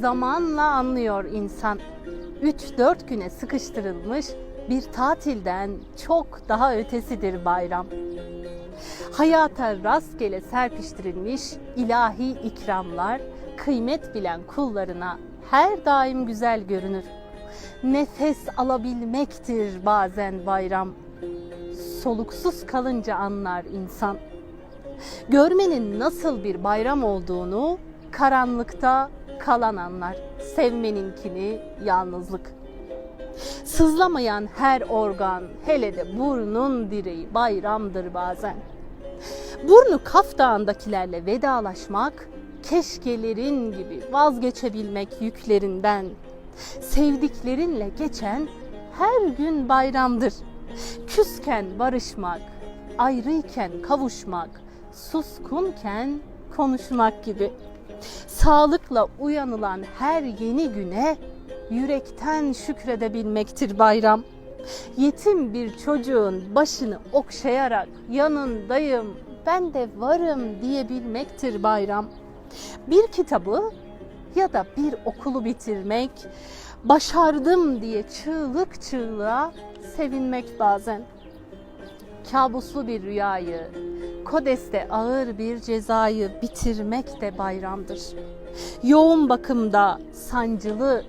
zamanla anlıyor insan. 3-4 güne sıkıştırılmış bir tatilden çok daha ötesidir bayram. Hayata rastgele serpiştirilmiş ilahi ikramlar kıymet bilen kullarına her daim güzel görünür. Nefes alabilmektir bazen bayram. Soluksuz kalınca anlar insan. Görmenin nasıl bir bayram olduğunu karanlıkta kalan anlar. Sevmeninkini yalnızlık. Sızlamayan her organ, hele de burnun direği bayramdır bazen. Burnu Kaf Dağı'ndakilerle vedalaşmak, keşkelerin gibi vazgeçebilmek yüklerinden. Sevdiklerinle geçen her gün bayramdır. Küsken barışmak, ayrıyken kavuşmak, suskunken konuşmak gibi. Sağlıkla uyanılan her yeni güne yürekten şükredebilmektir bayram. Yetim bir çocuğun başını okşayarak yanındayım, ben de varım diyebilmektir bayram. Bir kitabı ya da bir okulu bitirmek, başardım diye çığlık çığlığa sevinmek bazen. Kabuslu bir rüyayı, kodeste ağır bir cezayı bitirmek de bayramdır. Yoğun bakımda sancılı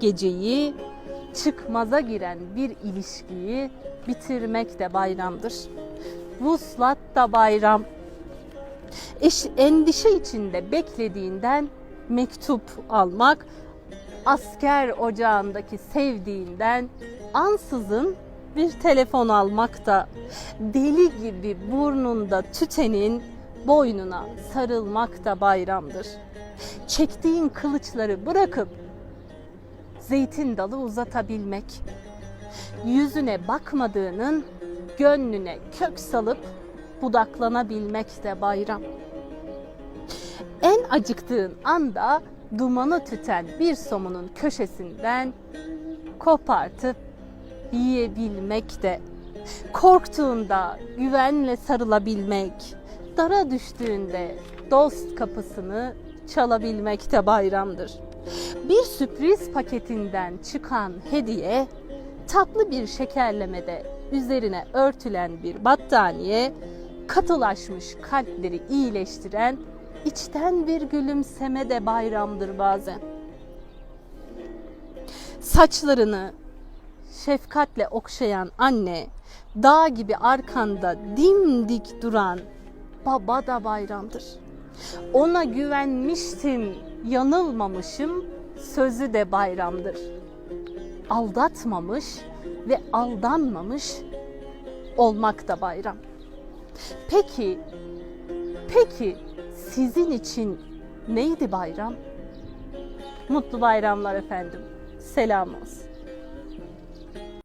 geceyi, çıkmaza giren bir ilişkiyi bitirmek de bayramdır. Vuslat da bayram. Eş, endişe içinde beklediğinden mektup almak, asker ocağındaki sevdiğinden ansızın bir telefon almak da deli gibi burnunda tütenin boynuna sarılmak da bayramdır. Çektiğin kılıçları bırakıp zeytin dalı uzatabilmek, yüzüne bakmadığının gönlüne kök salıp budaklanabilmek de bayram. En acıktığın anda dumanı tüten bir somunun köşesinden kopartıp yiyebilmek de, korktuğunda güvenle sarılabilmek, dara düştüğünde dost kapısını çalabilmek de bayramdır. Bir sürpriz paketinden çıkan hediye, tatlı bir şekerlemede üzerine örtülen bir battaniye, katılaşmış kalpleri iyileştiren içten bir gülümseme de bayramdır bazen. Saçlarını şefkatle okşayan anne, dağ gibi arkanda dimdik duran baba da bayramdır. Ona güvenmiştim, yanılmamışım, sözü de bayramdır. Aldatmamış ve aldanmamış olmak da bayram. Peki, peki sizin için neydi bayram? Mutlu bayramlar efendim. Selam olsun.